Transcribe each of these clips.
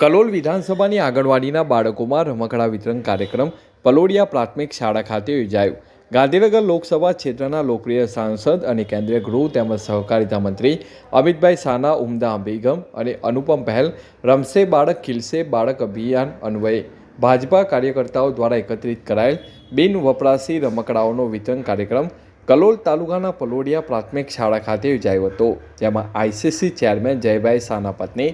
કલોલ વિધાનસભાની આંગણવાડીના બાળકોમાં રમકડા વિતરણ કાર્યક્રમ પલોડિયા પ્રાથમિક શાળા ખાતે યોજાયો. ગાંધીનગર લોકસભા ક્ષેત્રના લોકપ્રિય સાંસદ અને કેન્દ્રીય ગૃહ તેમજ સહકારિતા મંત્રી અમિતભાઈ સાના, ઉમદા અભિગમ અને અનુપમ પહેલ, રમશે બાળક, ખીલશે બાળક અભિયાન અન્વયે ભાજપા કાર્યકર્તાઓ દ્વારા એકત્રિત કરાયેલ બિન વપરાશી રમકડાઓનો વિતરણ કાર્યક્રમ કલોલ તાલુકાના પલોડિયા પ્રાથમિક શાળા ખાતે યોજાયો હતો, જેમાં આઈસીસી ચેરમેન જયભાઈ શાહના પત્ની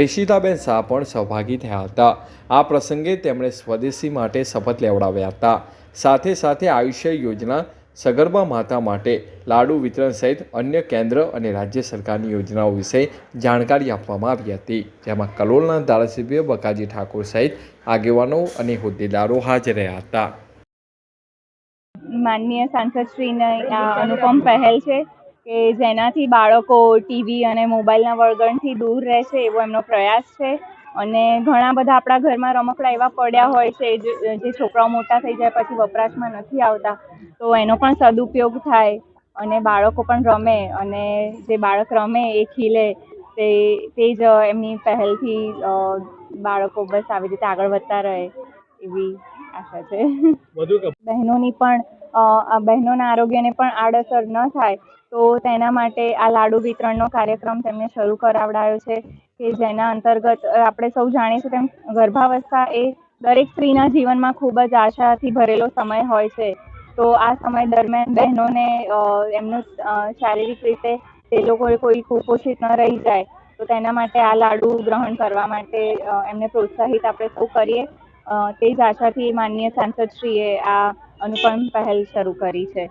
રેશિતાબેન શાહ પણ સહભાગી થયા હતા. આ પ્રસંગે તેમણે સ્વદેશી માટે શપથ લેવડાવ્યા હતા. સાથે સાથે આયુષ્ય યોજના સગર્ભા માતા માટે લાડુ વિતરણ સહિત અન્ય કેન્દ્ર અને રાજ્ય સરકારની યોજનાઓ વિશે જાણકારી આપવામાં આવી હતી, જેમાં કલોલના ધારાસભ્ય બકાજી ઠાકોર સહિત આગેવાનો અને હોદ્દેદારો હાજર રહ્યા હતા. માનનીય સાંસદશ્રીને આ અનુપમ પહેલ છે કે જેનાથી બાળકો ટીવી અને મોબાઈલના વળગણથી દૂર રહે છે એવો એમનો પ્રયાસ છે. અને ઘણા બધા આપણા ઘરમાં રમકડા એવા પડ્યા હોય છે જે છોકરાઓ મોટા થઈ જાય પછી વપરાશમાં નથી આવતા તો એનો પણ સદુપયોગ થાય અને બાળકો પણ રમે અને જે બાળક રમે એ ખીલે તે તે જ એમની પહેલથી બાળકો બસ આવી રીતે આગળ વધતા રહે એવી આશા છે. બહેનોની પણ બહેનોના આરોગ્યને પણ આડઅસર ન થાય, તો તેના માટે આ લાડુ વિતરણનો કાર્યક્રમ તેમને શરૂ કરાવડાયો છે, કે જેના અંતર્ગત આપણે સૌ જાણીએ છીએ તેમ ગર્ભાવસ્થા એ દરેક સ્ત્રીના જીવનમાં ખૂબ જ આશાથી ભરેલો સમય હોય છે. તો આ સમય દરમિયાન બહેનોને એમનું શારીરિક રીતે તે લોકો કોઈ કુપોષિત ન રહી જાય, તો તેના માટે આ લાડુ ગ્રહણ કરવા માટે એમને પ્રોત્સાહિત આપણે સૌ કરીએ. તે જ આશાથી માનનીય સાંસદશ્રીએ આ અનુપમ પહેલ શરૂ કરી છે.